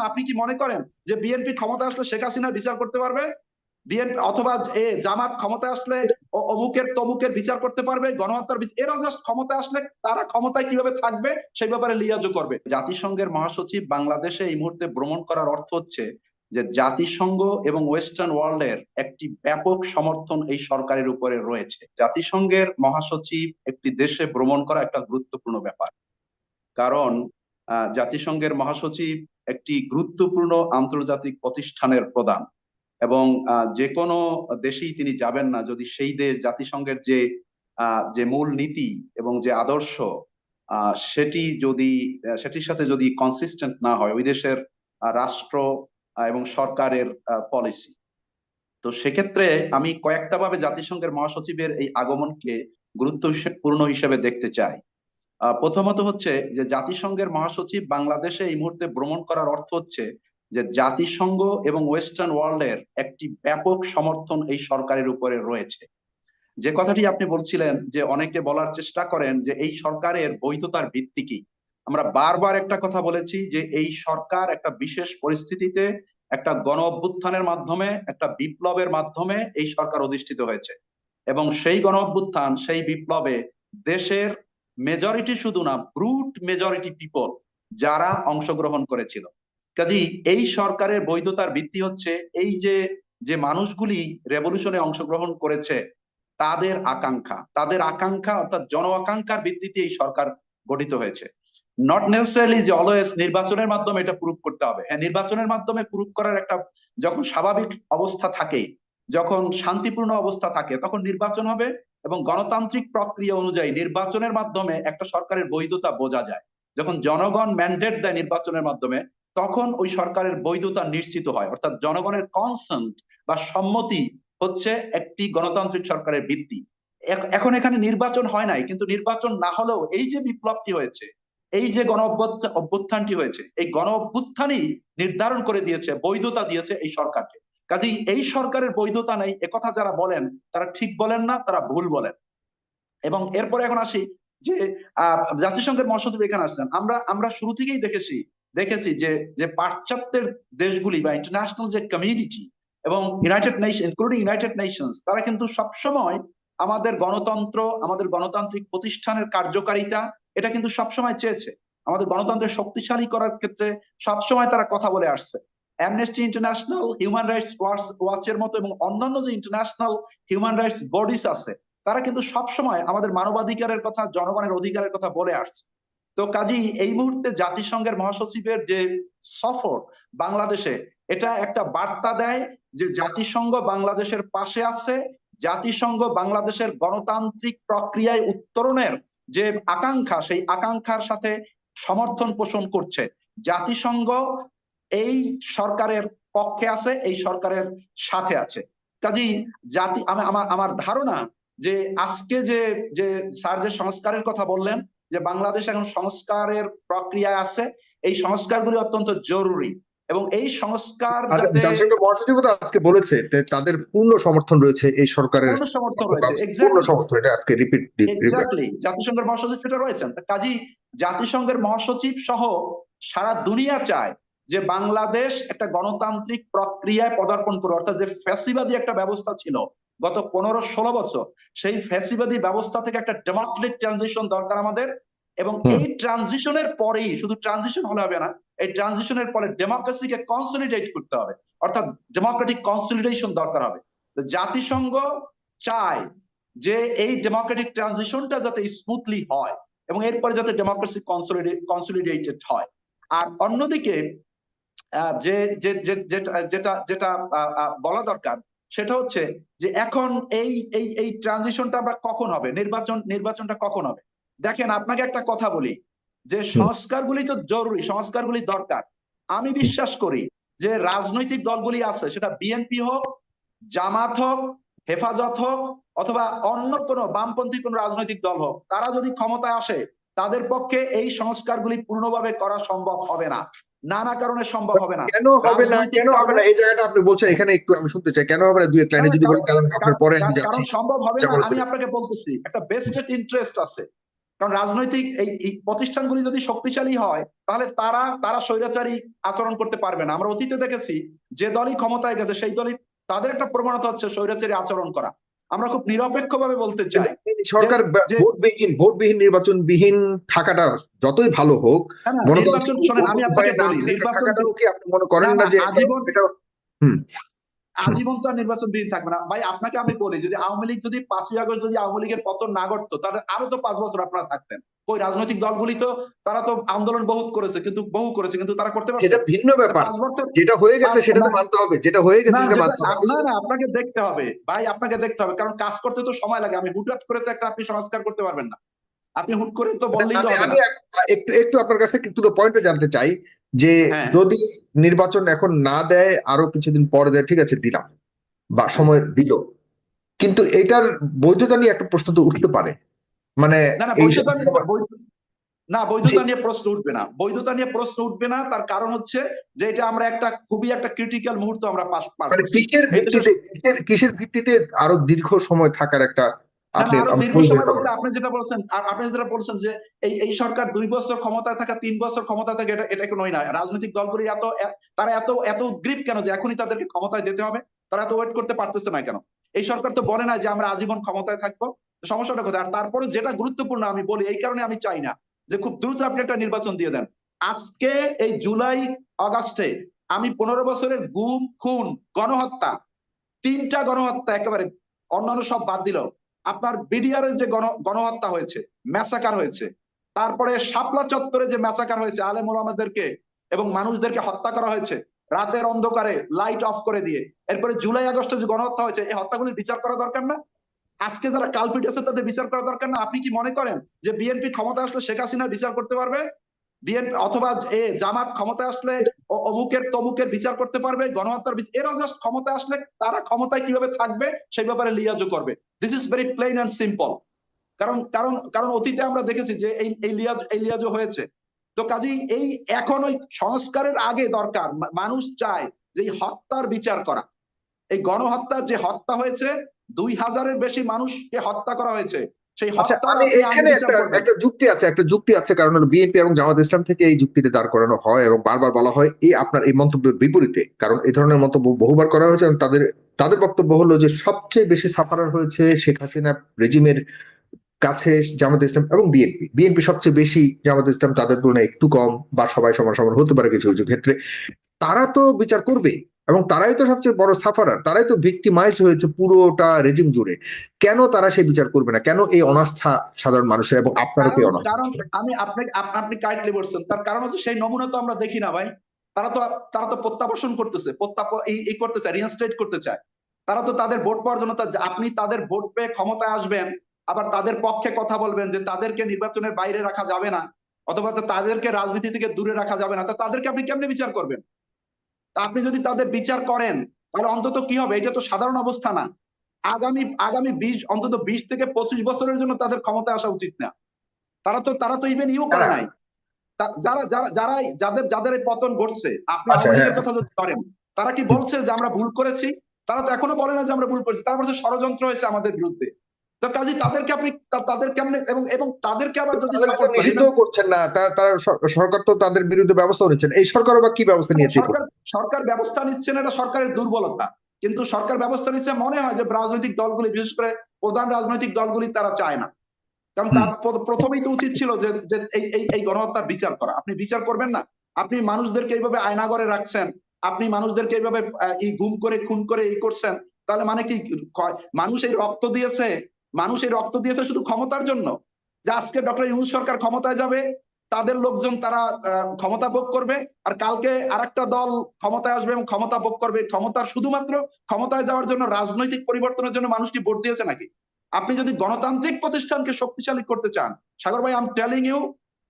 আপনি কি মনে করেন যে বিএনপি ক্ষমতা আসলে শেখ হাসিনার বিচার করতে পারবে? বিএনপি অথবা এ জামাত ক্ষমতা আসলে অমুকের তমুকের বিচার করতে পারবে? গণহত্যার এরা জাস্ট ক্ষমতা আসলে তারা ক্ষমতায় কীভাবে থাকবে? সেই ব্যাপারে লিয়াজও করবে। জাতিসংঘের মহাসচিব বাংলাদেশে এই মুহূর্তে ভ্রমণ করার অর্থ হচ্ছে যে জাতিসংঘ এবং ওয়েস্টার্ন ওয়ার্ল্ডের একটি ব্যাপক সমর্থন এই সরকারের উপরে রয়েছে। জাতিসংঘের মহাসচিব একটি দেশে ভ্রমণ করা একটা গুরুত্বপূর্ণ ব্যাপার। কারণ জাতিসংঘের মহাসচিব একটি গুরুত্বপূর্ণ আন্তর্জাতিক প্রতিষ্ঠানের প্রধান। এবং যে কোনো দেশেই তিনি যাবেন না যদি সেই দেশ জাতিসংঘের যে যে মূল নীতি এবং যে আদর্শ সেটি যদি সেটির সাথে যদি কনসিস্টেন্ট না হয় ওই দেশের রাষ্ট্র এবং সরকারের পলিসি তো সেক্ষেত্রে আমি কয়েকটা ভাবে জাতিসংঘের মহাসচিবের এই আগমনকে গুরুত্বপূর্ণ হিসেবে দেখতে চাই। প্রথমত হচ্ছে যে জাতিসংঘের মহাসচিব বাংলাদেশে এই মুহূর্তে ভ্রমণ করার অর্থ হচ্ছে যে জাতিসংঘ এবং ওয়েস্টার্ন ওয়ার্ল্ডের একটি ব্যাপক সমর্থন এই সরকারের উপরে রয়েছে। যে কথাটি আপনি বলছিলেন যে অনেকে বলার চেষ্টা করেন যে এই সরকারের বৈধতার ভিত্তি কি। আমরা বারবার একটা কথা বলেছি যে এই সরকার একটা বিশেষ পরিস্থিতিতে একটা গণ অভ্যুত্থানের মাধ্যমে, একটা বিপ্লবের মাধ্যমে এই সরকার অধিষ্ঠিত হয়েছে। এবং সেই গণ অভ্যুত্থান, সেই বিপ্লবে দেশের মেজরিটি শুধু না ব্রুট মেজরিটি পিপল যারা অংশগ্রহণ করেছিল। কাজী, এই সরকারের বৈধতার ভিত্তি হচ্ছে এই যে যে মানুষগুলি রেভলিউশনে অংশগ্রহণ করেছে, তাদের আকাঙ্ক্ষা। তাদের আকাঙ্ক্ষা অর্থাৎ জন আকাঙ্ক্ষার ভিত্তিতে এই সরকার গঠিত হয়েছে। নট নেসেসারিলি যে অলওয়েজ নির্বাচনের মাধ্যমে এটা প্রুভ করতে হবে। হ্যাঁ নির্বাচনের মাধ্যমে প্রুভ করার একটা যখন স্বাভাবিক অবস্থা থাকে, যখন শান্তিপূর্ণ অবস্থা থাকে, তখন নির্বাচন হবে এবং গণতান্ত্রিক প্রক্রিয়া অনুযায়ী নির্বাচনের মাধ্যমে একটা সরকারের বৈধতা বোঝা যায়। যখন জনগণ ম্যান্ডেট দেয় নির্বাচনের মাধ্যমে, তখন ওই সরকারের বৈধতা নিশ্চিত হয়। অর্থাৎ জনগণের কনসেন্ট বা সম্মতি হচ্ছে একটি গণতান্ত্রিক সরকারের ভিত্তি। এখন এখানে নির্বাচন হয় নাই, কিন্তু নির্বাচন না হলেও এই যে বিপ্লবটি হয়েছে, এই যে গণ অভ্যুত্থা- অভ্যুত্থানটি হয়েছে, এই গণ অভ্যুত্থানই নির্ধারণ করে দিয়েছে, বৈধতা দিয়েছে এই সরকারকে। কাজেই এই সরকারের বৈধতা নেই একথা যারা বলেন, তারা ঠিক বলেন না, তারা ভুল বলেন। এবং এরপরে এখন আসি যে জাতিসংঘের মহাসচিব এখানে আসছেন। আমরা আমরা শুরু থেকেই দেখেছি দেখেছি যে যে পাশ্চাত্যের দেশগুলি বা ইন্টারন্যাশনাল যে কমিউনিটি এবং united nation including united nations তারা কিন্তু সবসময় আমাদের গণতন্ত্র, আমাদের গণতান্ত্রিক প্রতিষ্ঠানের কার্যকারিতা, এটা কিন্তু সবসময় চেয়েছে। আমাদের গণতন্ত্রের শক্তিশালী করার ক্ষেত্রে সবসময় তারা কথা বলে আসছে। অ্যামনেস্টি ইন্টারন্যাশনাল হিউম্যান রাইটস ওয়াচের মতো এবং অন্যান্য যে ইন্টারন্যাশনাল হিউম্যান রাইটস বডিস আছে, তারা কিন্তু সবসময় আমাদের মানবাধিকারের কথা, জনগণের অধিকারের কথা বলে আসছে। তো কাজী এই মুহূর্তে জাতিসংঘের মহাসচিবের যে সফর বাংলাদেশে, এটা একটা বার্তা দেয় যে জাতিসংঘ বাংলাদেশের পাশে আছে, জাতিসংঘ বাংলাদেশের গণতান্ত্রিক প্রক্রিয়ায় উত্তরণের যে আকাঙ্ক্ষা, সেই আকাঙ্ক্ষার সাথে সমর্থন পোষণ করছে। জাতিসংঘ এই সরকারের পক্ষে আছে এই সরকারের সাথে আছে। কাজী জাতি আমা- আমার আমার ধারণা যে আজকে যে যে স্যার যে সংস্কারের কথা বললেন যে বাংলাদেশ এখন সংস্কারের প্রক্রিয়ায় আছে এই সংস্কারগুলি অত্যন্ত জরুরি। এবং এই সংস্কার তো আজকে বলেছে তাদের পূর্ণ সমর্থন রয়েছে এই সরকারের পূর্ণ সমর্থন রয়েছে পূর্ণ সমর্থন এটা আজকে রিপিট এক্স্যাক্টলি জাতিসংঘের মহাসচিব সেটা রয়েছেন। কাজী জাতিসংঘের মহাসচিব সহ সারা দুনিয়া চায় যে বাংলাদেশ একটা গণতান্ত্রিক প্রক্রিয়ায় পদার্পণ করে অর্থাৎ যে ফ্যাসিবাদী একটা ব্যবস্থা ছিল গত পনেরো ষোলো বছর সেই ফ্যাসিবাদী ব্যবস্থা থেকে একটা ডেমোক্রেটিক ট্রানজিশন দরকার আমাদের এবং। এই ট্রানজিশনের পরেই শুধু ট্রানজিশন হলে হবে না এই ট্রানজিশনের পরে ডেমোক্রেসিকে কনসলিডেট করতে হবে অর্থাৎ ডেমোক্রেটিক কনসলিডেশন দরকার হবে জাতিসংঘ চায় যে এই ডেমোক্রেটিক ট্রানজিশনটা যাতে স্মুথলি হয় এবং এরপরে যাতে ডেমোক্রেসি কনসলিডেটেড হয় আর অন্যদিকে যে যেটা যেটা বলা দরকার সেটা হচ্ছে যে এখন এই এই এই ট্রানজিশনটা আমরা কখন হবে? নির্বাচন নির্বাচনটা কখন হবে? দেখেন আপনাকে একটা কথা বলি যে সংস্কারগুলি তো জরুরি সংস্কারগুলি দরকার। আমি বিশ্বাস করি যে রাজনৈতিক দলগুলি আছে সেটা বিএনপি হোক জামাত হোক হেফাজত হোক অথবা অন্য কোনো বামপন্থী কোন রাজনৈতিক দল হোক তারা যদি ক্ষমতায় আসে তাদের পক্ষে এই সংস্কারগুলি পূর্ণভাবে করা সম্ভব হবে না। নানা কারণে সম্ভব হবে না। কেন হবে না? কেন হবে না? এই জায়গাটা আপনি বলছেন এখানে একটু আমি শুনতে চাই কেন হবে না? দুই এক লাইনে যদি বলেন কারণ আপনার পরে আমি যাচ্ছি। সম্ভব হবে না আমি আপনাকে বলতেছি একটা বেস্টেড ইন্টারেস্ট আছে। কারণ রাজনৈতিক এই এই প্রতিষ্ঠানগুলি যদি শক্তিশালী হয় তাহলে তারা তারা স্বৈরাচারী আচরণ করতে পারবে না। আমরা অতীতে দেখেছি যে দলই ক্ষমতায় গেছে সেই দলই তাদের একটা প্রবণতা হচ্ছে স্বৈরাচারী আচরণ করা। আমরা খুব নিরপেক্ষভাবে বলতে চাই সরকার ভোটবিহীন ভোটবিহীন নির্বাচনবিহীন থাকাটা যতই ভালো হোক নির্বাচন শোনেন আমি আপনাকে বলি নির্বাচন কি আপনি মনে করেন না, যে আজীবন- এটা আজীবন তো আর নির্বাচন দিন থাকবে না। ভাই আপনাকে আমি বলি যদি আওয়ামী লীগ যদি পাঁচই আগস্ট যদি আওয়ামী লীগের পতন না ঘটতো তাহলে আরও তো পাঁচ বছর আপনারা থাকতেন। ওই রাজনৈতিক দলগুলি তো তারা তো আন্দোলন বহুত করেছে কিন্তু বহু করেছে কিন্তু তারা করতে পারছে সেটা ভিন্ন ব্যাপার। যেটা হয়ে গেছে সেটা তো মানতে হবে যেটা হয়ে গেছে সেটা মানতে হবে। না না আপনাকে দেখতে হবে ভাই আপনাকে দেখতে হবে কারণ কাজ করতে তো সময় লাগে। আমি হুটহাট করে তো একটা আপনি সংস্কার করতে পারবেন না। আপনি হুট করে তো বললেই তো আমি হবে না। একটু একটু আপনার কাছে একটু তো পয়েন্টে জানতে চাই যে হ্যাঁ। যদি নির্বাচন এখন না দেয় আরও কিছুদিন পরে দেয় ঠিক আছে দিলাম বা সময় দিল। কিন্তু এটার বৈধতা নিয়ে একটা প্রশ্ন তো উঠতে পারে। মানে না বৈধতা নিয়ে প্রশ্ন উঠবে না। বৈধতা নিয়ে প্রশ্ন উঠবে না তার কারণ হচ্ছে যে এটা আমরা একটা খুবই একটা ক্রিটিক্যাল মুহূর্ত আমরা পাস পার মানে কিসের ভিত্তিতে কিসের ভিত্তিতে আরও দীর্ঘ সময় থাকার একটা আপনি যেটা বলছেন আপনি যেটা বলছেন যে এই এই সরকার দুই বছর ক্ষমতায় থাকা তিন বছর ক্ষমতায় থাকে এটা এটা কোনোই না। রাজনৈতিক দলগুলি এত তারা এত এত উদ্গ্রীব কেন যে এখনই তাদেরকে ক্ষমতায় দিতে হবে? তারা এত ওয়েট করতে পারতেছে না কেন? এই সরকার তো বলে না যে আমরা আজীবন ক্ষমতায় থাকব। সমস্যাটা কোথায়? আর তারপরে যেটা গুরুত্বপূর্ণ আমি বলি, এই কারণে আমি চাই না যে খুব দ্রুত আপনি একটা নির্বাচন দিয়ে দেন। আজকে এই জুলাই আগস্টে আমি পনেরো বছরের গুম, খুন, গণহত্যা, তিনটা গণহত্যা একেবারে অন্যান্য সব বাদ দিল। আপনার বিডিআর যে গণ, গণহত্যা হয়েছে ম্যাসাকার হয়েছে, তারপরে শাপলা চত্বরে যে ম্যাসাকার হয়েছে, আলেম ওলামাদেরকে এবং মানুষদেরকে হত্যা করা হয়েছে, রাতের অন্ধকারে লাইট অফ করে দিয়ে, এরপরে জুলাই আগস্টে যে গণহত্যা হয়েছে, এই হত্যাগুলি বিচার করা দরকার না? আজকে যারা কালপিট আছে তাদের বিচার করা দরকার না। আপনি কি মনে করেন যে বিএনপি ক্ষমতা আসলে শেখ হাসিনার বিচার করতে পারবে? বিএনপি অথবা এ জামাত ক্ষমতায় আসলে অমুকের তমুকের বিচার করতে পারবে, গণহত্যার এরা জাস্ট ক্ষমতা আসলে তারা ক্ষমতায় কীভাবে থাকবে সেই ব্যাপারে লিয়াজও করবে। This is very plain and simple কারণ কারণ কারণ অতীতে আমরা দেখেছি যে এই এই লিয়াজ, এই লিয়াজও হয়েছে। তো কাজেই এই এখন ওই সংস্কারের আগে দরকার মানুষ চায় যে হত্যার বিচার করা। এই গণহত্যার যে হত্যা হয়েছে দুই হাজারের বেশি মানুষকে হত্যা করা হয়েছে। সেই আচ্ছা এখানে একটা একটা যুক্তি আছে একটা যুক্তি আছে কারণ বিএনপি এবং জামাত ইসলাম থেকে এই যুক্তিটা দাঁড় করানো হয় এবং বারবার বলা হয় এই আপনার এই মন্তব্যের বিপরীতে। কারণ এই ধরনের মন্তব্য বহুবার করা হয়েছে এবং তাদের তাদের বক্তব্য হলো যে সবচেয়ে বেশি সাফারার হয়েছে শেখ হাসিনা রেজিমের কাছে জামাত ইসলাম এবং বিএনপি। বিএনপি সবচেয়ে বেশি জামাত ইসলাম তাদের তুলনায় একটু কম বা সবাই সমান সমান হতে পারে কিছু কিছু ক্ষেত্রে। তারা তো বিচার করবে এবং তারাই তো সবচেয়ে বড় সাফারার তারাই তো ভিক্টিমাইজ হয়েছে পুরোটা রেজিম জুড়ে। কেন তারা সেই বিচার করবে না? কেন এই অনাস্থা সাধারণ মানুষের এবং আপনারও কি অনাস্থা আমি আপনাকে আপনি কাইটলি বলছেন। তার কারণ হচ্ছে সেই নমুনা তো আমরা দেখি না ভাই। তারা তো তারা তো প্রত্যাবাসন করতেছে এই করতে চায় করতে চায়। তারা তো তাদের ভোট পাওয়ার জন্য আপনি তাদের ভোট পেয়ে ক্ষমতায় আসবেন আবার তাদের পক্ষে কথা বলবেন যে তাদেরকে নির্বাচনের বাইরে রাখা যাবে না অথবা তাদেরকে রাজনীতি থেকে দূরে রাখা যাবে না। তাদেরকে আপনি কেমনে বিচার করবেন? আপনি যদি তাদের বিচার করেন তাহলে অন্তত কি হবে? এটা তো সাধারণ অবস্থা না। আগামী আগামী বিশ অন্তত বিশ থেকে পঁচিশ বছরের জন্য তাদের ক্ষমতায় আসা উচিত না। তারা তো তারা তো ইভেন ইউ করে নাই। যারা যারা যারা যাদের যাদের এই পতন ঘটছে আপনি আচ্ছা, হ্যাঁ। কথা যদি ধরেন তারা কি বলছে যে আমরা ভুল করেছি? তারা তো এখনও বলে না যে আমরা ভুল করেছি। তারা বলছে ষড়যন্ত্র হয়েছে আমাদের বিরুদ্ধে। কাজী তাদেরকে আপনি তাদের কেমনে এবং এবং তাদেরকে আবার যদি সাপোর্ট করেন করছেন না তারা সরকার তো তাদের বিরুদ্ধে ব্যবস্থা নিচ্ছেন। এই সরকারও বা কি ব্যবস্থা নিয়েছে সরকার সরকার ব্যবস্থা নিচ্ছে না এটা সরকারের দুর্বলতা। কিন্তু সরকার ব্যবস্থা নিচ্ছে মনে হয় যে রাজনৈতিক দলগুলি বিশেষ করে প্রধান রাজনৈতিক দলগুলি তারা চায় না। কারণ তার প্রথমেই তো উচিত ছিল যে এই এই এই গণহত্যার বিচার করা। আপনি বিচার করবেন না। আপনি মানুষদেরকে এইভাবে আয়নাগরে রাখছেন। আপনি মানুষদেরকে এইভাবে এই গুম করে খুন করে এই করছেন। তাহলে মানে কি? মানুষ এই রক্ত দিয়েছে মানুষ এই রক্ত দিয়েছে শুধু ক্ষমতার জন্য। যে আজকে ডক্টর ইউনুস সরকার ক্ষমতায় যাবে, তাদের লোকজন তারা ক্ষমতা ভোগ করবে, আর কালকে আরেকটা দল ক্ষমতায় আসবে এবং ক্ষমতা ভোগ করবে। ক্ষমতার শুধুমাত্র ক্ষমতায় যাওয়ার জন্য, রাজনৈতিক পরিবর্তনের জন্য মানুষ কি ভোট দিয়েছে নাকি? আপনি যদি গণতান্ত্রিক প্রতিষ্ঠানকে শক্তিশালী করতে চান, সাগর ভাই আম টেলিং ইউ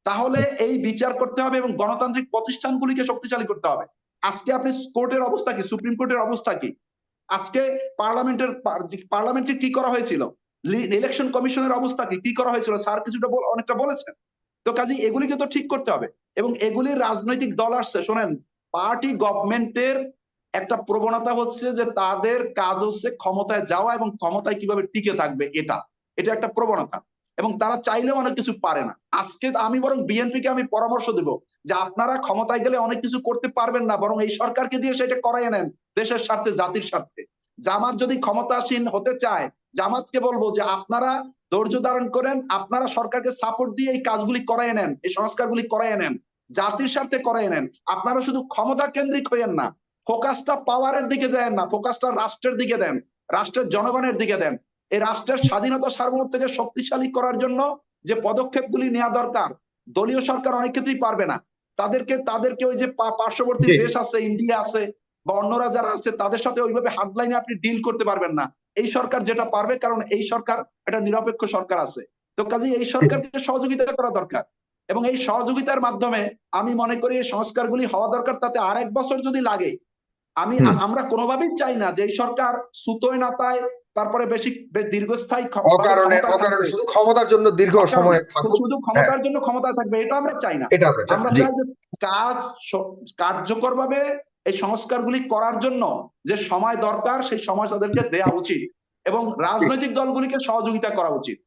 তাহলে এই বিচার করতে হবে এবং গণতান্ত্রিক প্রতিষ্ঠানগুলিকে শক্তিশালী করতে হবে। আজকে আপনি কোর্টের অবস্থা কি? সুপ্রিম কোর্টের অবস্থা কি? আজকে পার্লামেন্টের পার্লামেন্টে কি করা হয়েছিল? ইলেকশন কমিশনের অবস্থা কি? কি করা হয়েছিল? স্যার কিছুটা অনেকটা বলেছেন। তো কাজে এগুলিকে তো ঠিক করতে হবে। এবং এগুলির রাজনৈতিক দল আসছে। শোনেন পার্টি গভর্নমেন্টের একটা প্রবণতা হচ্ছে যে তাদের কাজ হচ্ছে ক্ষমতায় যাওয়া এবং ক্ষমতায় কীভাবে টিকে থাকবে এটা। এটা একটা প্রবণতা। এবং তারা চাইলেও অনেক কিছু পারে না। আজকে আমি বরং বিএনপি কে আমি পরামর্শ দেব যে আপনারা ক্ষমতায় গেলে অনেক কিছু করতে পারবেন না, বরং এই সরকারকে দিয়ে সেটা করাই নেন দেশের স্বার্থে, জাতির স্বার্থে। জামাত যদি ক্ষমতাসীন হতে চায় জামাতকে বলব যে আপনারা ধৈর্য ধারণ করেন আপনারা সরকারকে সাপোর্ট দিয়ে এই কাজগুলি করাই নেন এই সংস্কারগুলি করাই নেন জাতির স্বার্থে করাই নেন। আপনারা শুধু ক্ষমতা কেন্দ্রিক হইয়েন না ফোকাসটা পাওয়ারের দিকে যায় না ফোকাসটা রাষ্ট্রের দিকে দেন রাষ্ট্রের জনগণের দিকে দেন। এই রাষ্ট্রের স্বাধীনতা সার্বভৌমত্বকে শক্তিশালী করার জন্য যে পদক্ষেপগুলি নেওয়া দরকার দলীয় সরকার অনেক ক্ষেত্রেই পারবে না। তাদেরকে তাদেরকে ওই যে পার্শ্ববর্তী দেশ আছে ইন্ডিয়া আছে বা অন্যরা যারা আছে তাদের সাথে ওইভাবে হাতলাইনে আপনি ডিল করতে পারবেন না। এই সরকার যেটা পারবে কারণ এই সরকার একটা নিরপেক্ষ সরকার আছে। তো কাজে এই সরকারকে সহযোগিতা করা দরকার। এবং এই সহযোগিতার মাধ্যমে আমি মনে করি এই সংস্কারগুলি হওয়া দরকার তাতে আরেক বছর যদি লাগে আমি আমরা কোনোভাবেই চাই না যে এই সরকার সুতোয় নাতায় তারপরে বেশি দীর্ঘস্থায়ী। শুধু ক্ষমতার জন্য দীর্ঘ সময় শুধু ক্ষমতার জন্য ক্ষমতায় থাকবে এটা আমরা চাই না। আমরা চাই। চাই যে কাজ কার্যকর ভাবে এই সংস্কারগুলি করার জন্য যে সময় দরকার, সেই সময় তাদেরকে দেয়া উচিত এবং রাজনৈতিক দলগুলিকে সহযোগিতা করা উচিত।